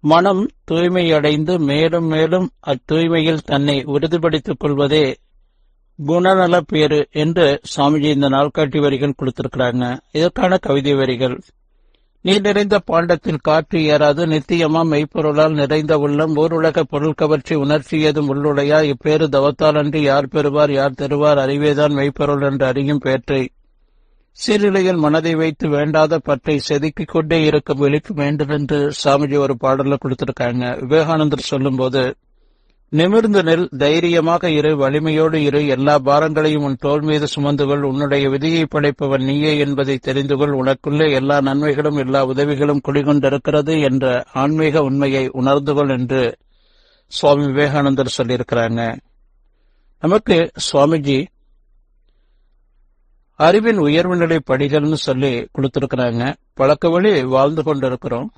மனம் தூய்மையடைந்து மேலும் மேலும் அத்தூய்மையில் தன்னை உறுதிப்படுத்திக் கொள்வதே குணநல பேறு என்று சாமிஜி இந்த நாள்காட்டி வரிகள் கொடுத்திருக்கிறாங்க. இதற்கான கவிதை வரிகள். நீர் நிறைந்த பாண்டத்தில் காற்று ஏறாது நித்தியமா மெய்ப்பொருளால் நிறைந்த உள்ளம் ஊருலக பொருள் கவர்ச்சி உணர்ச்சியதும் உள்ளுடையா? இப்பேறு தவத்தாலன்றி யார் பெறுவார் யார் தருவார்? அறிவேதான் மெய்ப்பொருள் என்று அறியும் பேற்றை சீர்நிலையில் மனதை வைத்து வேண்டாத பற்றை செதுக்கிக் கொண்டே இருக்க விழிக்க வேண்டும் என்று சாமிஜி ஒரு பாடல கொடுத்திருக்காங்க. விவேகானந்தர் சொல்லும்போது நிமிர்ந்து நெல் தைரியமாக இரு வலிமையோடு இரு எல்லா பாரங்களையும் உன் தோல் மீது சுமந்துகொள் உன்னுடைய விதியை படைப்பவன் நீயே என்பதை தெரிந்து கொள் உனக்குள்ளே எல்லா நன்மைகளும் எல்லா உதவிகளும் குடிகொண்டிருக்கிறது என்ற ஆன்மீக உண்மையை உணர்ந்துகொள் என்று சுவாமி விவேகானந்தர் சொல்லியிருக்கிறாங்க. நமக்கு சுவாமிஜி அறிவின் உயர்வு நிலை படிகள்னு சொல்லி கொடுத்திருக்கிறாங்க. பழக்க வழி வாழ்ந்து கொண்டிருக்கிறோம்.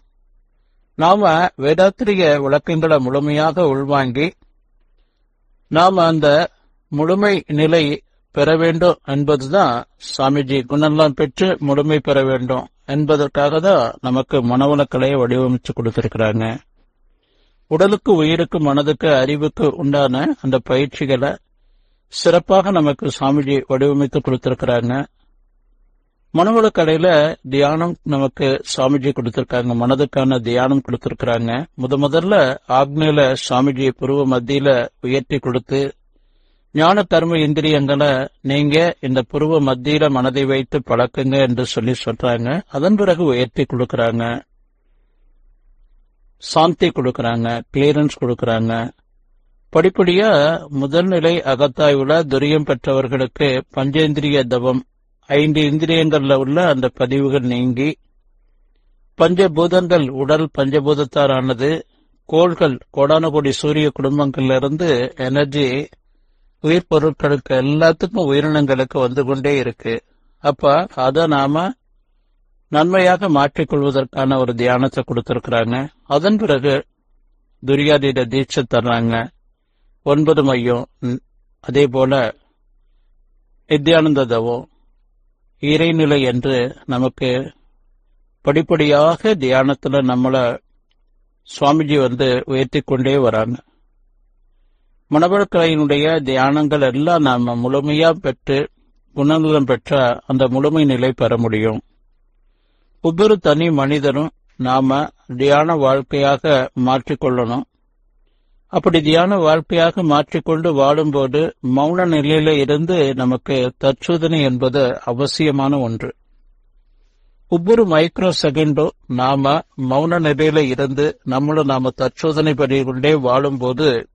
நாம வேதாத்திரிய விளக்கங்களை முழுமையாக உள்வாங்கி நாம அந்த முழுமை நிலை பெற வேண்டும் என்பதுதான் சாமிஜி குணெல்லாம் பெற்று முழுமை பெற வேண்டும் என்பதற்காக தான் நமக்கு மனவளக்கலையை வடிவமைச்சு கொடுத்திருக்கிறாங்க. உடலுக்கு உயிருக்கு மனதுக்கு அறிவுக்கு உண்டான அந்த பயிற்சிகளை சிறப்பாக நமக்கு சாமிஜி வடிவமைத்து கொடுத்திருக்கிறாங்க மனவள கடையில தியானம் நமக்கு சாமிஜி கொடுத்திருக்காங்க. மனதுக்கான தியானம் கொடுத்திருக்கிறாங்க. முத முதல்ல ஆக்னேல சாமிஜியை புருவ மத்தியில உயர்த்தி கொடுத்து ஞான கர்ம இந்திரியங்களை நீங்க இந்த புருவ மத்தியில மனதை வைத்து பழக்குங்க என்று சொல்லி சொல்றாங்க. அதன் பிறகு உயர்த்தி கொடுக்கறாங்க. சாந்தி கொடுக்கறாங்க. கிளியரன்ஸ் கொடுக்கறாங்க. படிப்படியா முதல்நிலை அகத்தாய்வுல துரியம் பெற்றவர்களுக்கு பஞ்சேந்திரிய தவம் ஐந்து இந்திரியங்கள்ல உள்ள அந்த பதிவுகள் நீங்கி பஞ்சபூதங்கள் உடல் பஞ்சபூதத்தாரானது கோள்கள் கோடான கோடி சூரிய குடும்பங்கள்ல இருந்து எனர்ஜி உயிர் பொருட்களுக்கு எல்லாத்துக்கும் உயிரினங்களுக்கு வந்து கொண்டே இருக்கு. அப்ப அத நாம நன்மையாக மாற்றிக்கொள்வதற்கான ஒரு தியானத்தை கொடுத்திருக்கிறாங்க. அதன் பிறகு துரியாதீத தீட்சை தர்றாங்க. ஒன்பது மையம் அதே போல நித்யானந்த தவம் இறைநிலை என்று நமக்கு படிப்படியாக தியானத்துல நம்மளை சுவாமிஜி வந்து உயர்த்தி கொண்டே வராங்க. மனவழக்கலையினுடைய தியானங்கள் எல்லாம் நாம முழுமையா பெற்று குணநலம் பெற்ற அந்த முழுமை நிலை பெற முடியும். ஒவ்வொரு தனி மனிதனும் நாம தியான வாழ்க்கையாக மாற்றிக்கொள்ளணும் அப்படி தியான வாழ்க்கையாக மாற்றிக்கொண்டு வாழும்போது மௌன நிலையில இருந்து நமக்கு தற்சோதனை என்பது அவசியமான ஒன்று. ஒவ்வொரு மைக்ரோ செகண்டும் நாம மௌன நிலையில இருந்து நம்மளும் நாம தற்சோதனை பண்ணிக்கொண்டே வாழும்போது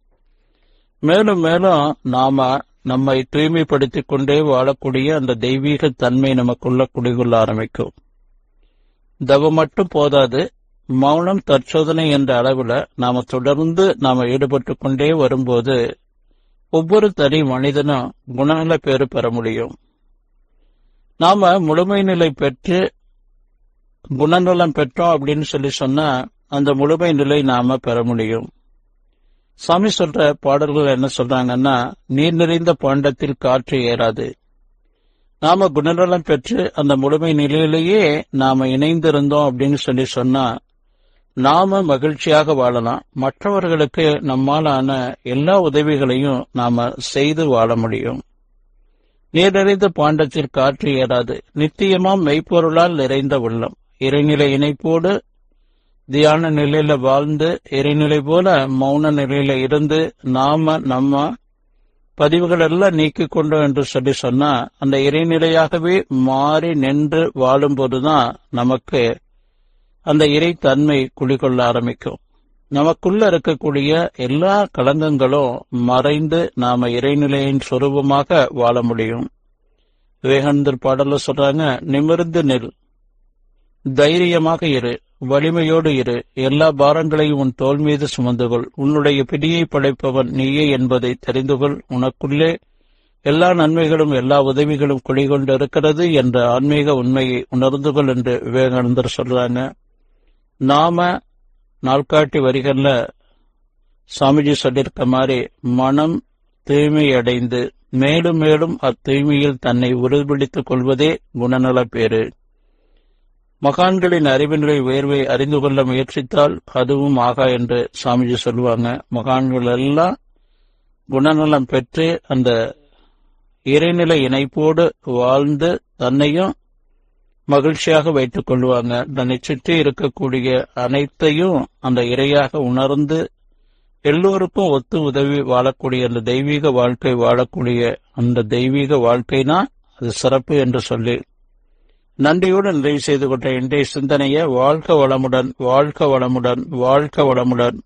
மேலும் மேலும் நாம நம்மை தூய்மைப்படுத்திக் கொண்டே வாழக்கூடிய அந்த தெய்வீக தன்மை நமக்குள்ள குடிகொள்ள ஆரம்பிக்கும். தவம் மட்டும் போதாது மௌனம் தற்சோதனை என்ற அளவுல நாம தொடர்ந்து நாம ஈடுபட்டு கொண்டே வரும்போது ஒவ்வொரு தனி மனிதனும் குணநல பேறு பெற முடியும். நாம முழுமை நிலை பெற்று குணநலம் பெற்றோம் அப்படின்னு சொல்லி சொன்னா அந்த முழுமை நிலை நாம பெற முடியும். சாமி சொல்ற பாடல்கள் என்ன சொல்றாங்கன்னா நீர் நிறைந்த பாண்டத்தில் காற்று ஏறாது. நாம குணநலம் பெற்று அந்த முழுமை நிலையிலேயே நாம இணைந்திருந்தோம் அப்படின்னு சொல்லி சொன்னா நாம மகிழ்ச்சியாக வாழலாம். மற்றவர்களுக்கு நம்மாலான எல்லா உதவிகளையும் நாம செய்து வாழ முடியும். நீர் பாண்டத்தில் காற்று ஏறாது. நித்தியமாம் மெய்ப்பொருளால் நிறைந்த உள்ளம். இறைநிலை இணைப்போடு தியான நிலையில வாழ்ந்து இறைநிலை போல மௌன நிலையில இருந்து நாம நம்ம பதிவுகள் எல்லாம் நீக்கிக் கொண்டோம் என்று சொல்லி சொன்னா அந்த இறைநிலையாகவே மாறி நின்று வாழும்போதுதான் நமக்கு அந்த இறைத்தன்மை குடிகொள்ள ஆரம்பிக்கும். நமக்குள்ள இருக்கக்கூடிய எல்லா களங்கங்களும் மறைந்து நாம இறைநிலையின் சொரூபமாக வாழ முடியும். விவேகானந்தர் பாடல்ல சொல்றாங்க நிமிர்ந்து நெல். தைரியமாக இரு. வலிமையோடு இரு. எல்லா பாரங்களையும் உன் தோல் மீது சுமந்து கொள். உன்னுடைய பிடியை படைப்பவன் நீயே என்பதை தெரிந்து கொள். உனக்குள்ளே எல்லா நன்மைகளும் எல்லா உதவிகளும் குடிகொண்டிருக்கிறது என்ற ஆன்மீக உண்மையை உணர்ந்து கொள் என்று விவேகானந்தர் சொல்றாங்க. நாம நாள்காட்டி வரிகள்ல சாமிஜி சொல்லியிருக்க மாதிரி மனம் தூய்மையடைந்து மேலும் மேலும் அத்தூய்மையில் தன்னை உறுதிப்படுத்திக் கொள்வதே குணநல பேறு. மகான்களின் அறிவினுடைய உயர்வை அறிந்து கொள்ள முயற்சித்தால் அதுவும் ஆகா என்று சாமிஜி சொல்லுவாங்க. மகான்கள் எல்லாம் குணநலம் பெற்று அந்த இறைநிலை இணைப்போடு வாழ்ந்து தன்னையும் மகிழ்ச்சியாக வைத்துக் கொள்வாங்க. தன்னை சுற்றி இருக்கக்கூடிய அனைத்தையும் அந்த இறையாக உணர்ந்து எல்லோருக்கும் ஒத்து உதவி வாழக்கூடிய அந்த தெய்வீக வாழ்க்கை வாழக்கூடிய அந்த தெய்வீக வாழ்க்கைனா அது சிறப்பு என்று சொல்லி நன்றியோடு நிறைவு செய்து கொண்ட இன்றைய சிந்தனையை வாழ்க வளமுடன் வாழ்க வளமுடன் வாழ்க வளமுடன்.